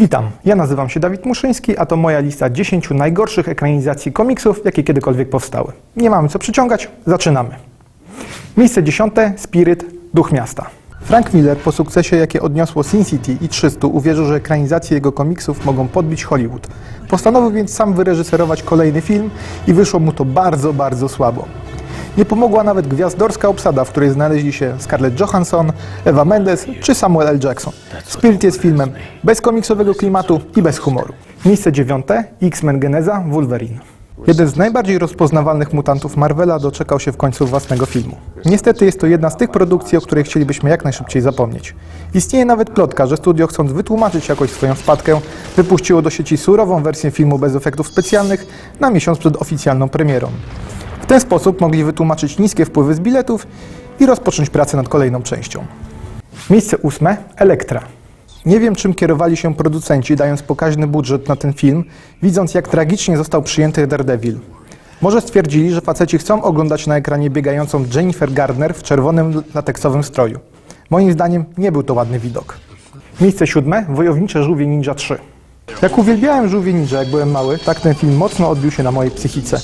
Witam, ja nazywam się Dawid Muszyński, a to moja lista 10 najgorszych ekranizacji komiksów, jakie kiedykolwiek powstały. Nie mamy co przyciągać, zaczynamy. Miejsce dziesiąte, Spirit, Duch Miasta. Frank Miller po sukcesie, jakie odniosło Sin City i 300, uwierzył, że ekranizacje jego komiksów mogą podbić Hollywood. Postanowił więc sam wyreżyserować kolejny film i wyszło mu to bardzo, bardzo słabo. Nie pomogła nawet gwiazdorska obsada, w której znaleźli się Scarlett Johansson, Eva Mendes czy Samuel L. Jackson. Spirit jest filmem bez komiksowego klimatu i bez humoru. Miejsce dziewiąte X-Men Geneza Wolverine. Jeden z najbardziej rozpoznawalnych mutantów Marvela doczekał się w końcu własnego filmu. Niestety jest to jedna z tych produkcji, o której chcielibyśmy jak najszybciej zapomnieć. Istnieje nawet plotka, że studio chcąc wytłumaczyć jakoś swoją spadkę, wypuściło do sieci surową wersję filmu bez efektów specjalnych na miesiąc przed oficjalną premierą. W ten sposób mogli wytłumaczyć niskie wpływy z biletów i rozpocząć pracę nad kolejną częścią. Miejsce ósme Elektra. Nie wiem, czym kierowali się producenci, dając pokaźny budżet na ten film, widząc jak tragicznie został przyjęty Daredevil. Może stwierdzili, że faceci chcą oglądać na ekranie biegającą Jennifer Gardner w czerwonym lateksowym stroju. Moim zdaniem nie był to ładny widok. Miejsce siódme Wojownicze Żółwie Ninja 3. Jak uwielbiałem żółwie ninja, jak byłem mały, tak ten film mocno odbił się na mojej psychice.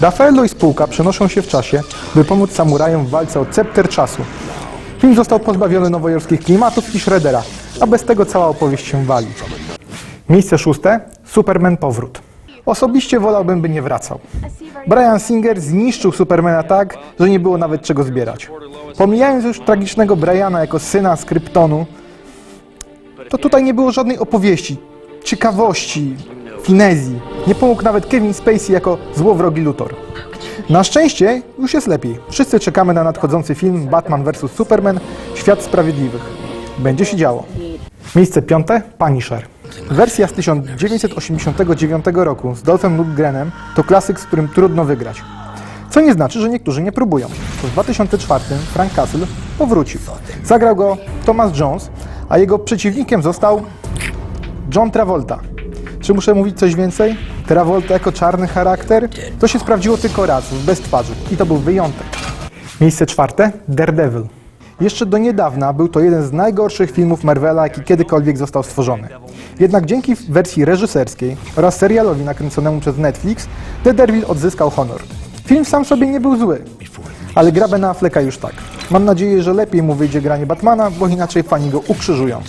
Raffaello i spółka przenoszą się w czasie, by pomóc samurajom w walce o scepter czasu. Film został pozbawiony nowojorskich klimatów i Shreddera, a bez tego cała opowieść się wali. Miejsce szóste Superman Powrót. Osobiście wolałbym, by nie wracał. Brian Singer zniszczył Supermana tak, że nie było nawet czego zbierać. Pomijając już tragicznego Briana jako syna z Kryptonu, to tutaj nie było żadnej opowieści, ciekawości, finezji. Nie pomógł nawet Kevin Spacey jako złowrogi Luthor. Na szczęście już jest lepiej. Wszyscy czekamy na nadchodzący film Batman vs. Superman Świat Sprawiedliwych. Będzie się działo. Miejsce piąte Punisher. Wersja z 1989 roku z Dolphem Lundgrenem to klasyk, z którym trudno wygrać. Co nie znaczy, że niektórzy nie próbują. W 2004 Frank Castle powrócił. Zagrał go Thomas Jones, a jego przeciwnikiem został John Travolta. Czy muszę mówić coś więcej? Travolta jako czarny charakter? To się sprawdziło tylko raz, bez twarzy. I to był wyjątek. Miejsce czwarte Daredevil. Jeszcze do niedawna był to jeden z najgorszych filmów Marvela, jaki kiedykolwiek został stworzony. Jednak dzięki wersji reżyserskiej oraz serialowi nakręconemu przez Netflix, Daredevil odzyskał honor. Film sam sobie nie był zły, ale gra Bena Afflecka już tak. Mam nadzieję, że lepiej mu wyjdzie granie Batmana, bo inaczej fani go ukrzyżują.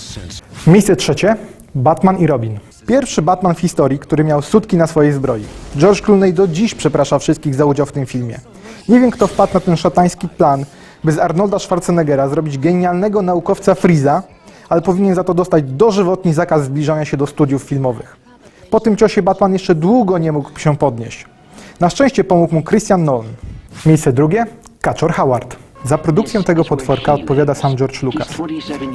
Miejsce trzecie Batman i Robin. Pierwszy Batman w historii, który miał sutki na swojej zbroi. George Clooney do dziś przeprasza wszystkich za udział w tym filmie. Nie wiem, kto wpadł na ten szatański plan, by z Arnolda Schwarzeneggera zrobić genialnego naukowca Freeza, ale powinien za to dostać dożywotni zakaz zbliżania się do studiów filmowych. Po tym ciosie Batman jeszcze długo nie mógł się podnieść. Na szczęście pomógł mu Christian Nolan. Miejsce drugie Kaczor Howard. Za produkcję tego potworka odpowiada sam George Lucas.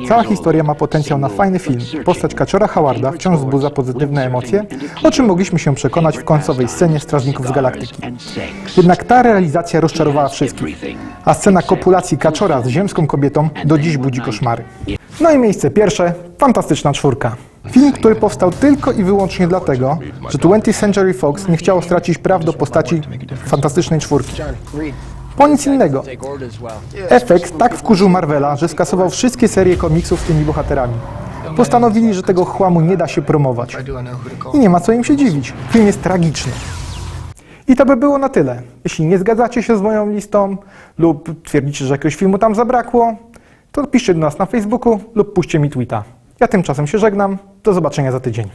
Cała historia ma potencjał na fajny film. Postać Kaczora Howarda wciąż wzbudza pozytywne emocje, o czym mogliśmy się przekonać w końcowej scenie Strażników z Galaktyki. Jednak ta realizacja rozczarowała wszystkich, a scena kopulacji Kaczora z ziemską kobietą do dziś budzi koszmary. No i miejsce pierwsze, Fantastyczna Czwórka. Film, który powstał tylko i wyłącznie dlatego, że 20th Century Fox nie chciało stracić praw do postaci Fantastycznej Czwórki. Po nic innego. Efekt tak wkurzył Marvela, że skasował wszystkie serie komiksów z tymi bohaterami. Postanowili, że tego chłamu nie da się promować. I nie ma co im się dziwić. Film jest tragiczny. I to by było na tyle. Jeśli nie zgadzacie się z moją listą lub twierdzicie, że jakiegoś filmu tam zabrakło, to piszcie do nas na Facebooku lub puśćcie mi tweeta. Ja tymczasem się żegnam. Do zobaczenia za tydzień.